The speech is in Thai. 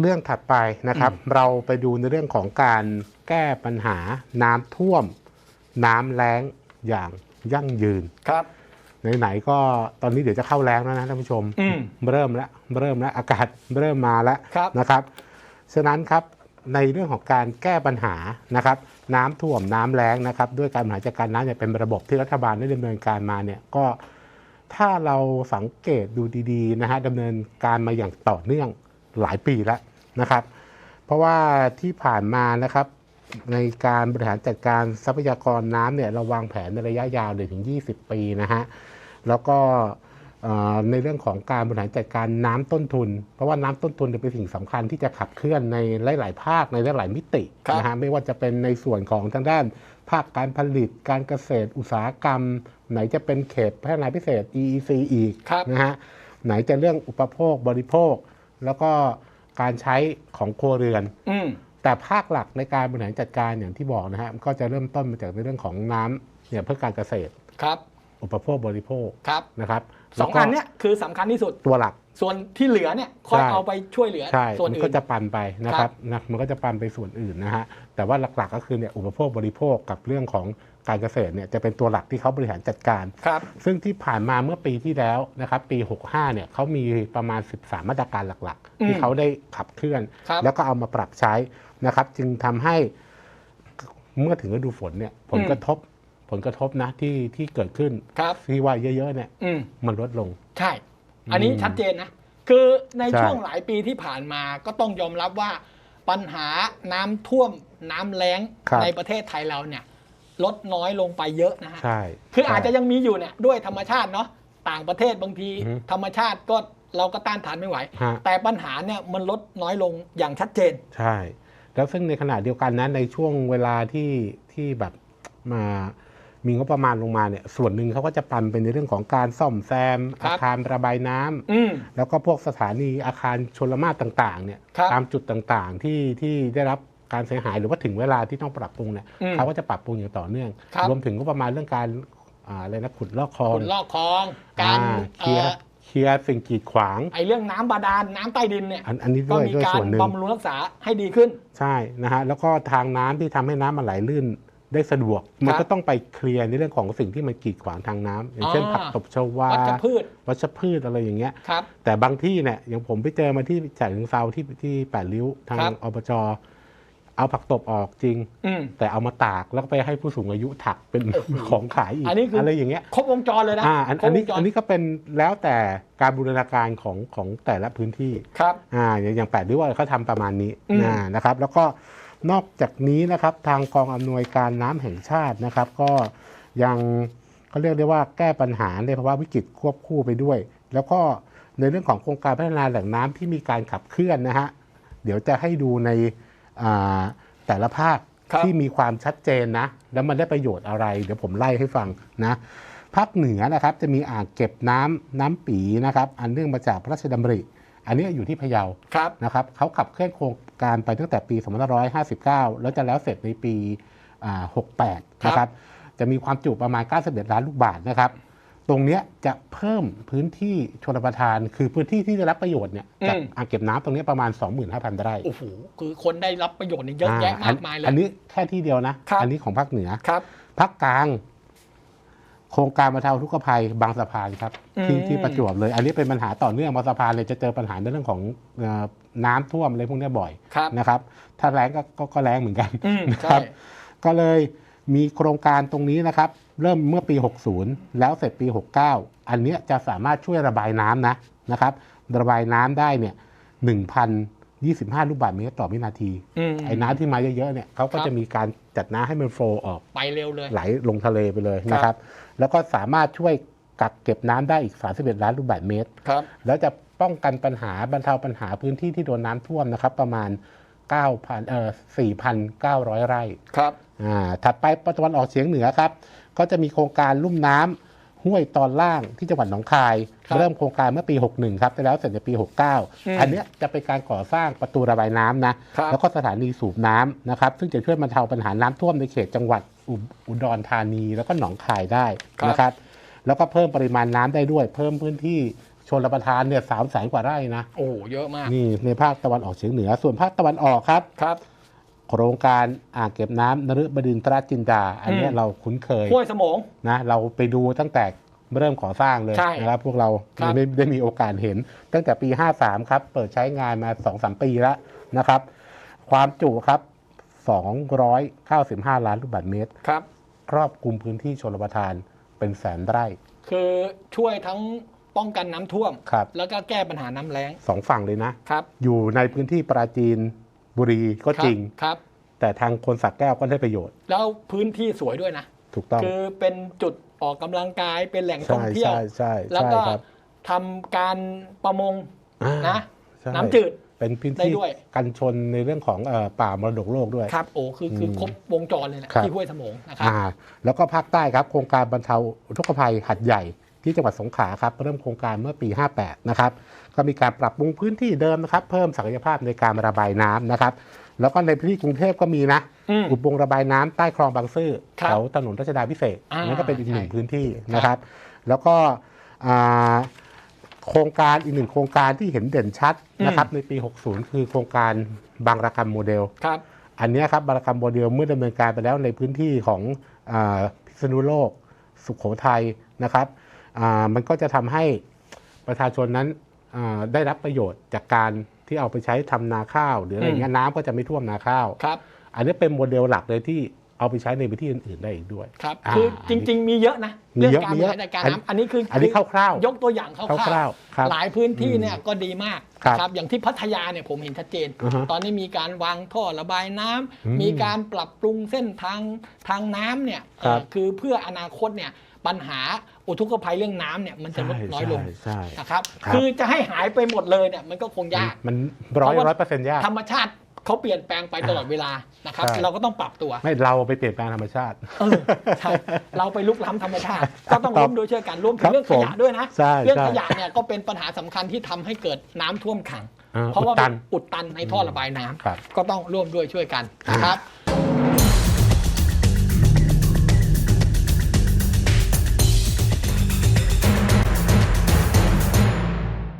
เรื่องถัดไปนะครับ เราไปดูในเรื่องของการแก้ปัญหาน้ำท่วม น้ำแล้งอย่างยั่งยืนครับไหนๆก็ตอนนี้เดี๋ยวจะเข้าแล้งแล้วนะท่านผู้ชมอืมเริ่มแล้วเริ่มแล้วอากาศเริ่มมาแล้วครับนะครับฉะนั้นครับในเรื่องของการแก้ปัญหานะครับน้ำท่วมน้ำแล้งนะครับ ด้วยการบริหารจัดการน้ำเนี่ยเป็นระบบที่รัฐบาลได้ดำเนินการมาเนี่ยก็ถ้าเราสังเกตดูดีๆนะฮะดำเนินการมาอย่างต่อเนื่อง หลายปีแล้วนะครับ เพราะว่าที่ผ่านมานะครับในการบริหารจัดการทรัพยากรน้ำเนี่ยเราวางแผนในระยะยาวเลยถึง 20 ปีนะฮะแล้วก็เอ่อในเรื่องของการบริหารจัดการน้ำต้นทุน เพราะว่าน้ำต้นทุนเนี่ยเป็นสิ่งสำคัญที่จะขับเคลื่อนในหลาย ๆ ภาคในหลาย ๆ มิติครับนะฮะไม่ว่าจะเป็นในส่วนของทางด้าน ภาคการผลิตการเกษตรอุตสาหกรรม ไหนจะเป็นเขตพัฒนาพิเศษ EEC อีกครับนะฮะไหนจะเรื่องอุปโภคบริโภค แล้วก็การใช้ของครัวเรือน อืม แต่ภาคหลักในการบริหารจัดการอย่างที่บอกนะฮะก็จะเริ่มต้นมาจากในเรื่องของน้ำเนี่ยเพื่อการเกษตร ครับ อุปโภคบริโภคครับนะครับสองแล้วก็อันเนี้ยคือสำคัญที่สุดตัวหลัก ส่วนที่เหลือเนี่ยค่อยใช่เอาไปช่วยเหลือใช่ส่วนมันอื่ก็นจะปันไปนะครับนะมันก็จะปันไปส่วนอื่นนะฮะแต่ว่าหลักๆก็คือเนี่ยอุปโภคบริโภคกับเรื่องของการเกษตรเนี่ยจะเป็นตัวหลักที่เขาบริหารจัดการครับซึ่งที่ผ่านมาเมื่อปีที่แล้วนะครับปี 65เนี่ยเขามีประมาณ 13 มาตรการหลักอืๆมที่เขาได้ขับเคลื่อนครับแล้วก็เอามาปรับใช้นะครับ จึงทำให้เมื่อถึงฤดูฝนเนี่ยผลกระทบ ผลกระทบนะที่ที่เกิดขึ้นครับที่ว่าเยอะๆเนี่ยอืมมันลดลง ใช่ อันนี้อืมชัดเจนนะ คือในใช่ ช่วงหลายปีที่ผ่านมาก็ต้องยอมรับว่าปัญหาน้ำท่วมน้ำแล้งครับ ในประเทศไทยเราเนี่ย ลดน้อยลงไปเยอะนะฮะ ใช่คืออาจจะใช่ ยังมีอยู่เนี่ยด้วยธรรมชาติเนาะต่างประเทศบางที อือฮึธรรมชาติก็เราก็ต้านทานไม่ไหว ฮะ แต่ปัญหาเนี่ยมันลดน้อยลงอย่างชัดเจน ใช่ แล้วซึ่งในขณะเดียวกันนะในช่วงเวลาที่ที่แบบมา มีงบประมาณลงมาเนี่ยส่วนหนึ่งเขาก็จะปันเป็นในเรื่องของการซ่อมแซมครัอาบคารระบายน้ำอืมแล้วก็พวกสถานีอาคารชนละมาตรต่างๆเนี่ยครับตามจุดต่างๆที่ที่ได้รับการเสียหายหรือว่าถึงเวลาที่ต้องปรับปรุงเนี่ยอืมเขาก็จะปรับปรุงอย่างต่อเนื่องครับรวมถึงก็ประมาณเรื่องการอ่าอะไรนะขุดลอกคลองขุดลอกคลองการอ่เคลียเอ่ร์อเคลียร์สิ่งกีดขวางไอเรื่องน้ำบาดาลน้ำใต้ดินเนี่ยอันอันนี้ก็ด้วยมีด้วยการส่วนหนึ่งบำรุงรักษาให้ดีขึ้น ใช่นะฮะแล้วก็ทางน้ำที่ทำให้น้ำมันไหลลื่น ได้สะดวก มันก็ต้องไปเคลียร์ในเรื่องของสิ่งที่มันกีดขวางทางน้ำอย่างเช่นอ่าผักตบชวาวัชพืชวัชพืชอะไรอย่างเงี้ยครับแต่บางที่เนี่ยอย่างผมไปเจอมาที่ฉะเชิงเซาที่ที่แปดริ้วทางครับอบจเอาผักตบออกจริงอืมแต่เอามาตากแล้วก็ไปให้ผู้สูงอายุถักเป็นของขายอีกอันนี้คือออะไรอย่างเงี้ยครบวงจรเลยนะอ่าอันครอับนวนี้งจรอันนี้ก็เป็นแล้วแต่การบูรณาการของของแต่ละพื้นที่ครับอ่าอย่างอย่างแปดริ้วอะเขาทำประมาณนี้อืมนะนะครับ แล้วก็ นอกจากนี้นะครับทางกองอำนวยการน้ำแห่งชาตินะครับ ก็ยังเขาเรียกได้ว่าแก้ปัญหาในภาวะวิกฤตควบคู่ไปด้วย แล้วก็ในเรื่องของโครงการพัฒนาแหล่งน้ำที่มีการขับเคลื่อนนะฮะเดี๋ยวจะให้ดูในอ่าแต่ละภาคครับที่มีความชัดเจนนะ แล้วมันได้ประโยชน์อะไร เดี๋ยวผมไล่ให้ฟังนะภาคเหนือนะครับจะมีอ่างเก็บน้ำน้ำปีนะครับ อันเนื่องมาจากพระราชดำริ อันนี้อยู่ที่พะเยาครับนะครับเขาขับเคลื่อนโครงการไปตั้งแต่ปี2559 แล้วจะแล้วเสร็จในปีอ่า68ครับนะครับ จะมีความจุประมาณ 91 ล้านลูกบาทนะครับ ตรงเนี้ยจะเพิ่มพื้นที่ชลประทาน คือพื้นที่ที่ได้รับประโยชน์เนี่ยจากอืมอ่างเก็บน้ำตรงเนี้ยประมาณ 25,000ไร่โอ้โหคือคนได้รับประโยชน์เนี่ยเยอะแยะอ่มากมายเลย อันนี้แค่ที่เดียวนะครับอันนี้ของภาคเหนือครับภาคกลางโครงการบรรเทาทุกขภัยบางสะพานครับที่อืมที่ประจวบเลย อันนี้เป็นปัญหาต่อเนื่องบางสะพานเลยจะเจอปัญหาในเรื่องของเอ่อน้ำท่วมอะไรพวกเนี้ยบ่อยครับนะครับ ถ้าแรงก็ก็ก็แรงเหมือนกันอืมนะคใช่รับ ก็เลยมีโครงการตรงนี้นะครับ เริ่มเมื่อปี 60 แล้วเสร็จปี 69 อันเนี้ยจะสามารถช่วยระบายน้ำนะนะครับ ระบายน้ำได้เนี่ย 1,025 ลูกบาศก์เมตรต่อวินาที อืมไอ้น้ำที่มาเยอะๆเนี่ยเขาก็ครับจะมีการจัดน้ำให้มันโฟลว์ออก ไปเร็วเลย ไหลลงทะเลไปเลยครับนะครับแล้วก็สามารถช่วยกักเก็บน้ำได้อีก 31 ล้านลูกบาศก์เมตร ครับ แล้วจะป้องกันปัญหาบรรเทาปัญหาพื้นที่ที่โดนน้ำท่วมนะครับ ประมาณ 9,000เอ่อ4,900 ไร่ครับ อ่าถัดไปตะวันออกเฉียงเหนือครับ ก็จะมีโครงการลุ่มน้ำ ห้วยตอนล่างที่จังหวัดหนองคายครับเริ่มโครงการเมื่อปี 61 ครับไปแล้วเสร็จในปีอืม69 อันเนี้ยจะเป็นการก่อสร้างประตูระบายน้ำนะครับแล้วก็สถานีสูบน้ำนะครับ ซึ่งจะช่วยบรรเทาปัญหาน้ำท่วมในเขตจังหวัดอุอุดรธานีแล้วก็หนองคายได้นะครับ แล้วก็เพิ่มปริมาณน้ำได้ด้วย เพิ่มพื้นที่ชนรับประทานเนี่ยสามแสนกว่าไร่นะ โอ้โหเยอะมาก นี่ในภาคตะวันออกเฉียงเหนือ ส่วนภาคตะวันออกครับ ครับ โครงการอ่างเก็บน้ำนฤบดินทรจินดาอันเนี้ยอืมเราคุ้นเคยห้วยสมงนะเราไปดูตั้งแต่เริ่มก่อสร้างเลยใช่นะครับพวกเราครับไม่ได้มีโอกาสเห็น ตั้งแต่ปี 53 ครับ เปิดใช้งานมา 2-3 ปีแล้วนะครับ ความจุครับ 295 ล้านลูกบาศก์เมตรครับครอบคลุมพื้นที่ชนรับประทานเป็นแสนไร่ คือช่วยทั้งป้องกันน้ำท่วมครับแล้วก็แก้ปัญหาน้ำแล้งสองฝั่งเลยนะครับ อยู่ในพื้นที่ปราจีน บุรีก็จริงครับ แต่ทางคนสักแก้วก็ได้ประโยชน์ แล้วพื้นที่สวยด้วยนะ ถูกต้องคือเป็นจุดออกกำลังกายเป็นแหล่งท่อใช่งเที่ยวใช่ใช่แล้วใช่ก็ครับทำการประมงอ่านะใช่น้ำจืดเป็นพื้นได้ที่ด้วยกันชนในเรื่องของเอ่อป่ามรดกโลกด้วยครับโอ้คือคือมครบวงจรเลยนะครับที่ห้วยสมงนะครับอ่าแล้วก็ภาคใต้ครับโครงการบรรเทาอุทกภัยหัดใหญ่ ที่จังหวัดสงขลาครับเริ่มโครงการเมื่อปี 58 นะครับก็มีการปรับปรุงพื้นที่เดิมนะครับ เพิ่มศักยภาพในการระบายน้ำนะครับ แล้วก็ในพื้นที่กรุงเทพก็มีนะอืมอุโมงค์ระบายน้ำใต้คลองบางซื่อครับแถวถนนรัชดาพิเศษกอ่านั่นก็เป็นอีกหนึ่งใช่พื้นที่นะครับ แล้วก็อ่าโครงการอีกหนึ่งโครงการที่เห็นเด่นชัดนะครับในปี 60 คือโครงการบางระกรรมโมเดลครับอันเนี้ยครับบารกรรมโมเดลเมื่อดำเนินการไปแล้วในพื้นที่ของอาพิษณุโลก สุขโขทัยนะครับอ่า มันก็จะทำให้ประชาชนนั้นอ่าได้รับประโยชน์จากการที่เอาไปใช้ทำนาข้าว หรืออะไรเงี้ยน้ำก็จะไม่ท่วมนาข้าวครับ อันนี้เป็นโมเดลหลักเลยที่ เอาไปใช้ในพื้นที่อื่นๆได้อีกด้วยครับอ่าคือจริง ๆ มีเยอะนะมีเรื่องเยอะการมีบเยริอะหารจัดการอันน้ำอันนี้คืออันนี้คร่าวๆยกตัวอย่างคร่าวคร่าวๆครับหลายพื้นที่เนี่ยก็ดีมากครับนะครับอย่างที่พัทยาเนี่ยผมเห็นชัดเจนอือฮะตอนนี้มีการวางท่อระบายน้ำอืมมีการปรับปรุงเส้นทางทางน้ำเนี่ยครับเอ่อคือเพื่ออนาคตเนี่ยปัญหาอุทกภัยเรื่องน้ำเนี่ยมันจะลดใช่น้อยลงใช่ใช่นะครับครับ คือจะให้หายไปหมดเลยเนี่ยมันก็คงยาก มันร้อยเพราะว่าร้อยเปอร์เซ็นต์ยาก ธรรมชาติ เขาเปลี่ยนแปลงไปตลอดเวลานะครับ ใช่ เราก็ต้องปรับตัว ไม่เราไปเปลี่ยนแปลงธรรมชาติ เออใช่เราไปลุกล้ำธรรมชาติ ก็ต้องครับร่วมด้วยช่วยกันร่วมถึครังบเรื่องขยะผมด้วยนะ ใช่เรื่องใช่ ขยะเนี่ยก็เป็นปัญหาสำคัญที่ทำให้เกิดน้ำท่วมขังอ่าเพราะว่าอุดตัน อุดตันในท่อระบายน้ำครับ ก็ต้องร่วมด้วยช่วยกันนะครับ